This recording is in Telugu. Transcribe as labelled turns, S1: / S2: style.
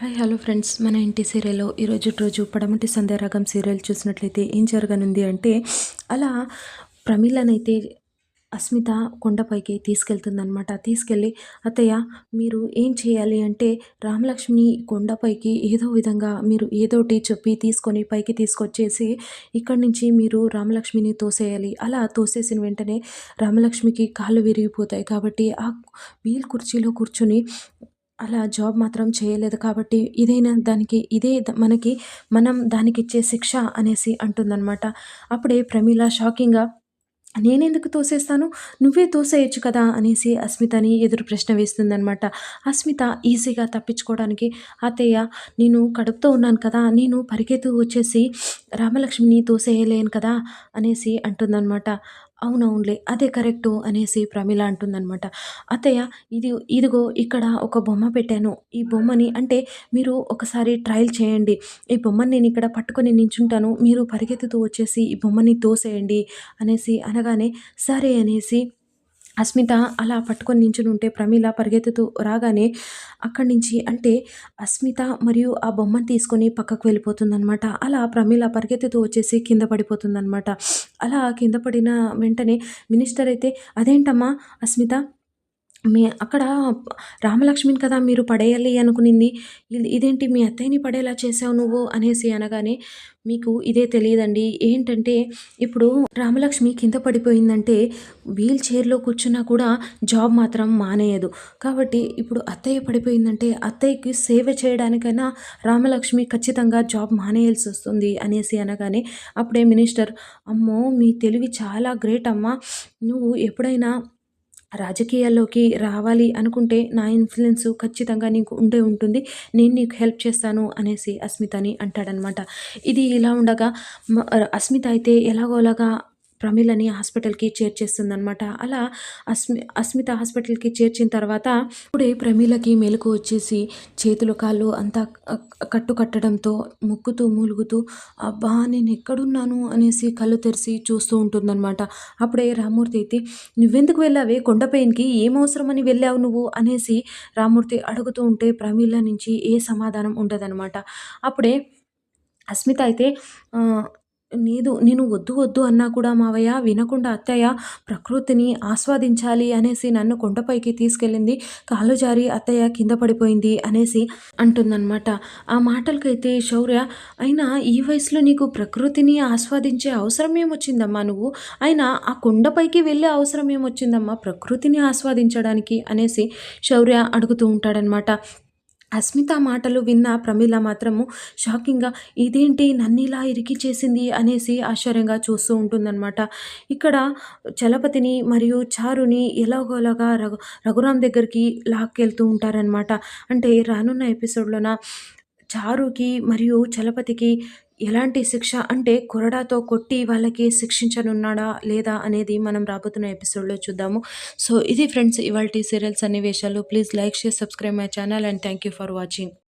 S1: Hi hello friends. మన ఇంటి సీరియల్లో ఈరోజు రోజు పడమటి సంధ్యారాగం సీరియల్ చూసినట్లయితే ఏం జరగనుంది అంటే అలా ప్రమీలనైతే అస్మిత కొండపైకి తీసుకెళ్తుందనమాట తీసుకెళ్ళి అత్తయ్య మీరు ఏం చేయాలి అంటే రామలక్ష్మిని కొండపైకి ఏదో విధంగా మీరు ఏదోటి చెప్పి తీసుకొని పైకి తీసుకొచ్చేసి ఇక్కడి నుంచి మీరు రామలక్ష్మిని తోసేయాలి. అలా తోసేసిన వెంటనే రామలక్ష్మికి కాళ్ళు విరిగిపోతాయి కాబట్టి ఆ వీల్ కుర్చీలో కూర్చొని అలా జాబ్ మాత్రం చేయలేదు కాబట్టి ఇదైనా దానికి ఇదే మనకి మనం దానికి ఇచ్చే శిక్ష అనేసి అంటుందన్నమాట. అప్పుడే ప్రమీల షాకింగ్గా నేనెందుకు తోసేస్తాను? నువ్వే తోసేయచ్చు కదా? అనేసి అస్మితని ఎదురు ప్రశ్న వేస్తుందనమాట అస్మిత ఈజీగా తప్పించుకోవడానికి అత్తయ్య నేను కడుపుతో ఉన్నాను కదా నేను పరిగెత్తు వచ్చేసి రామలక్ష్మిని తోసేయలేను కదా అనేసి అంటుందన్నమాట. అవునవునులే అదే కరెక్టు అనేసి ప్రమిళ అంటుందనమాట అత్తయ్య ఇది ఇదిగో ఇక్కడ ఒక బొమ్మ పెట్టాను. ఈ బొమ్మని అంటే మీరు ఒకసారి ట్రయల్ చేయండి. ఈ బొమ్మని నేను ఇక్కడ పట్టుకొని నించుంటాను. మీరు పరిగెత్తుతూ వచ్చేసి ఈ బొమ్మని తోసేయండి అనేసి అనగానే సరే అనేసి అస్మిత అలా పట్టుకొని నించుని ఉంటే ప్రమీల పరిగెత్తుతూ రాగానే అక్కడి నుంచి అంటే అస్మిత మరియు ఆ బొమ్మను తీసుకొని పక్కకు వెళ్ళిపోతుందనమాట అలా ప్రమీల పరిగెత్తుతూ వచ్చేసి కింద పడిపోతుందనమాట అలా కింద పడిన వెంటనే మినిస్టర్ అయితే అదేంటమ్మా అస్మిత మీ అక్కడ రామలక్ష్మిని కదా మీరు పడేయాలి అనుకునింది. ఇదేంటి మీ అత్తయ్యని పడేలా చేసావు నువ్వు? అనేసి అనగానే మీకు ఇదే తెలియదండి. ఏంటంటే ఇప్పుడు రామలక్ష్మి కింద పడిపోయిందంటే వీల్ చైర్లో కూర్చున్నా కూడా జాబ్ మాత్రం మానేయదు. కాబట్టి ఇప్పుడు అత్తయ్య పడిపోయిందంటే అత్తయ్యకి సేవ చేయడానికైనా రామలక్ష్మి ఖచ్చితంగా జాబ్ మానేయాల్సి వస్తుంది. అనేసి అనగానే అప్పుడే మినిస్టర్ అమ్మో మీ తెలివి చాలా గ్రేట్ అమ్మా. నువ్వు ఎప్పుడైనా రాజకీయాల్లోకి రావాలి అనుకుంటే నా ఇన్ఫ్లుయెన్స్ ఖచ్చితంగా నీకు ఉండే ఉంటుంది. నేను నీకు హెల్ప్ చేస్తాను అనేసి అస్మితని అంటాడనమాట. ఇది ఇలా ఉండగా అస్మిత అయితే ఎలాగోలాగా ప్రమిలని హాస్పిటల్కి చేర్చేస్తుందనమాట అలా అస్మి అస్మిత హాస్పిటల్కి చేర్చిన తర్వాత ఇప్పుడే ప్రమీలకి మెలకు వచ్చేసి చేతులు కాళ్ళు అంతా కట్టు కట్టడంతో ముక్కుతూ మూలుగుతూ అబ్బా నేను ఎక్కడున్నాను అనేసి కళ్ళు తెరిచి చూస్తూ ఉంటుందన్నమాట. అప్పుడే రామూర్తి అయితే నువ్వెందుకు వెళ్ళావే? కొండపైన్కి ఏం అవసరమని వెళ్ళావు నువ్వు? అనేసి రామూర్తి అడుగుతూ ఉంటే ప్రమీల నుంచి ఏ సమాధానం ఉండదనమాట అప్పుడే అస్మిత అయితే లేదు నేను వద్దు వద్దు అన్నా కూడా మావయ్య వినకుండా అత్తయ్య ప్రకృతిని ఆస్వాదించాలి అనేసి నన్ను కొండపైకి తీసుకెళ్ళింది కాలు జారి అత్తయ్య కింద పడిపోయింది అనేసి అంటుందన్నమాట. ఆ మాటలకైతే శౌర్య అయినా ఈ వయసులో నీకు ప్రకృతిని ఆస్వాదించే అవసరం ఏమొచ్చిందమ్మా నువ్వు? అయినా ఆ కొండపైకి వెళ్ళే అవసరం ఏమొచ్చిందమ్మా ప్రకృతిని ఆస్వాదించడానికి అనేసి శౌర్య అడుగుతూ ఉంటాడనమాట అస్మిత మాటలు విన్న ప్రమీల మాత్రము షాకింగ్గా ఇదేంటి నన్నిలా ఇరికి చేసింది? అనేసి ఆశ్చర్యంగా చూస్తూ ఉంటుందన్నమాట. ఇక్కడ చలపతిని మరియు చారుని ఎలాగోలాగా రఘు రఘురామ్ దగ్గరికి లాక్కెళ్తూ ఉంటారనమాట అంటే రానున్న ఎపిసోడ్లోన చారుకి మరియు చలపతికి ఎలాంటి శిక్ష అంటే కొరడాతో కొట్టి వాళ్ళకి శిక్షించనున్నాడా లేదా అనేది మనం రాబోతున్న ఎపిసోడ్లో చూద్దాము. సో ఇది ఫ్రెండ్స్ ఇవాళ సీరియల్స్ సన్నివేశాలు. Please like share subscribe my channel and thank you for watching.